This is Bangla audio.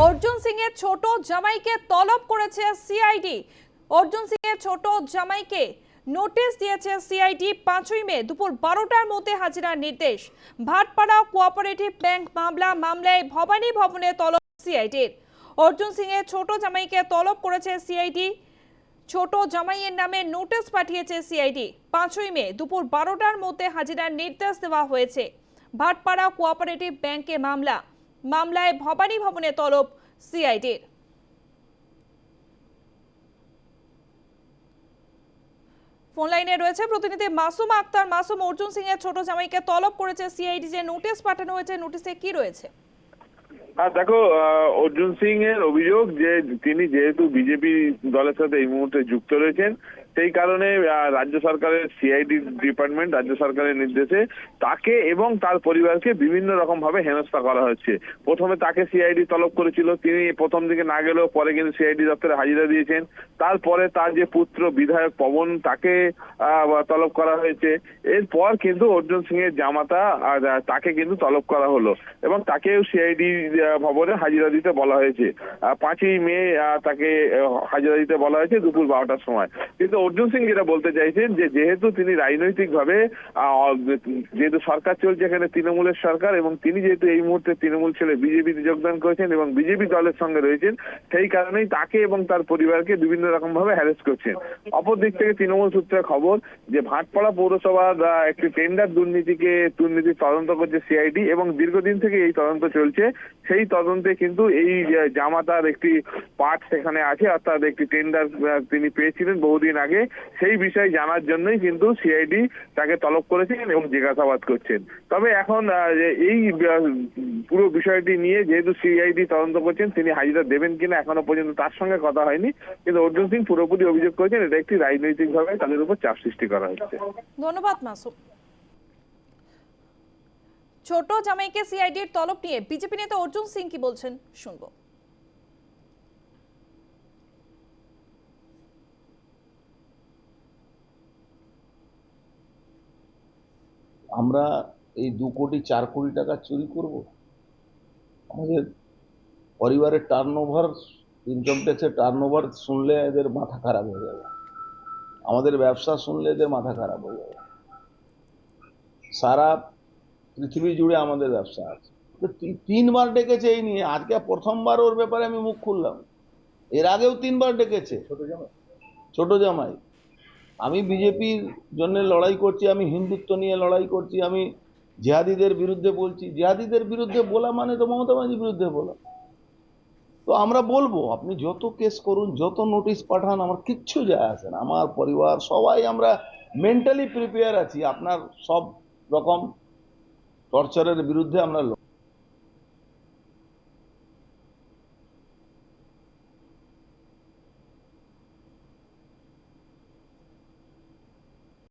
অর্জুন সিং এর ছোট জামাইকে তলব করেছে সিআইডি অর্জুন সিং এর ছোট জামাইকে নোটিশ দিয়েছে সিআইডি পাঁচই মে দুপুর বারোটার মধ্যে হাজিরার নির্দেশ। ভাটপাড়া কোঅপারেটিভ ব্যাংক মামলা মামলায় ভবানী ভবনে তলব সিআইডির অর্জুন সিং এর ছোট জামাইকে তলব করেছে সিআইডি ছোট জামাইয়ের নামে নোটিশ পাঠিয়েছে সিআইডি পাঁচই মে দুপুর বারোটার মধ্যে হাজিরার নির্দেশ দেওয়া হয়েছে। ভাটপাড়া কোঅপারেটিভ ব্যাংকে মামলা। মামলায় ভবানী ভবনে তলব সিআইডির। ফোন লাইনে রয়েছে প্রতিনিধি মাসুম আক্তার। মাসুম, অর্জুন সিং এর ছোট জামাইকে তলব করেছে সিআইডি। যে নোটিশ পাঠানো হয়েছে, নোটিশে কি রয়েছে? দেখো অর্জুন সিং এর অভিযোগ যে তিনি যেহেতু বিজেপি দলের সাথে এই মুহূর্তে যুক্ত রয়েছেন সেই কারণে রাজ্য সরকারের সিআইডি ডিপার্টমেন্ট রাজ্য সরকারের নির্দেশে তাকে এবং তার পরিবারকে বিভিন্ন রকম ভাবে হেনস্থা করা হচ্ছে। প্রথমে তাকে সিআইডি তলব করেছিল, তিনি প্রথম দিকে না গেলেও পরে কিন্তু সিআইডি দপ্তরে হাজিরা দিয়েছেন। তারপরে তার যে পুত্র বিধায়ক পবন, তাকে তলব করা হয়েছে। এরপর কিন্তু অর্জুন সিং এর জামাতা তাকে কিন্তু তলব করা হলো এবং তাকেও সিআইডি ভবনে হাজিরা দিতে বলা হয়েছে। পাঁচই মে তাকে হাজিরা দিতে বলা হয়েছে দুপুর বারোটার সময়। কিন্তু অর্জুন সিং যেটা বলতে চাইছেন যে যেহেতু তিনি রাজনৈতিক ভাবে যেহেতু সরকার চলছে এখানে তৃণমূলের সরকার এবং তিনি যেহেতু এই মুহূর্তে তৃণমূল ছেড়ে বিজেপিতে যোগদান করেছেন এবং বিজেপি দলের সঙ্গে রয়েছেন, সেই কারণেই তাকে এবং তার পরিবারকে বিভিন্ন রকম ভাবে হ্যারেস করছেন। অপর দিক থেকে তৃণমূল সূত্রে খবর যে ভাটপাড়া পৌরসভার একটি টেন্ডার দুর্নীতিকে দুর্নীতি তদন্ত করছে সিআইডি এবং দীর্ঘদিন থেকে এই তদন্ত চলছে। সেই তদন্তে কিন্তু এই জামাতার একটি পার্ট সেখানে আছে, অর্থাৎ একটি টেন্ডার তিনি পেয়েছিলেন বহুদিন আগে। সেই বিষয়ে জানার জন্যই কিন্তু সিআইডি তাকে তলব করেছেন এবং জিজ্ঞাসাবাদ করছেন। তবে এখন এই পুরো বিষয়টি নিয়ে যেহেতু সিআইডি তদন্ত করছেন, তিনি হাজিরা দেবেন কিনা এখনও পর্যন্ত তার সঙ্গে কথা হয়নি। কিন্তু অর্জুন সিং পুরোপুরি অভিযোগ করেছেন, এটা একটি রাজনৈতিকভাবে তাদের উপর চাপ সৃষ্টি করা হচ্ছে। ধন্যবাদ, মাসুম। ছোট জামাইকে সিআইডির তলব নিয়ে বিজেপি নেতা অর্জুন সিং কি বলছেন? শুনব। আমরা এই দু কোটি চার কোটি টাকা চুরি করব? আমাদের পরিবারের টার্ন ওভার ইনকাম ট্যাক্সের টার্ন ওভার শুনলে এদের মাথা খারাপ হয়ে যাবে। আমাদের ব্যবসা শুনলে এদের মাথা খারাপ হয়ে যাবে। সারা পৃথিবী জুড়ে আমাদের ব্যবসা আছে। তিনবার ডেকেছে এই নিয়ে। আজকে প্রথমবার ওর ব্যাপারে আমি মুখ খুললাম। এর আগেও তিনবার ডেকেছে। ছোট জামাই। ছোট জামাই। আমি বিজেপির জন্য লড়াই করছি, আমি হিন্দুত্ব নিয়ে লড়াই করছি, আমি জিহাদিদের বিরুদ্ধে বলছি। জিহাদিদের বিরুদ্ধে বলা মানে তো মমতা ব্যানার্জির বিরুদ্ধে বলা। তো আমরা বলব, আপনি যত কেস করুন, যত নোটিশ পাঠান, আমার কিচ্ছু যায় আসে না। আমার পরিবার, সবাই আমরা মেন্টালি প্রিপেয়ার আছি। আপনার সব রকম টর্চারের বিরুদ্ধে আমরা।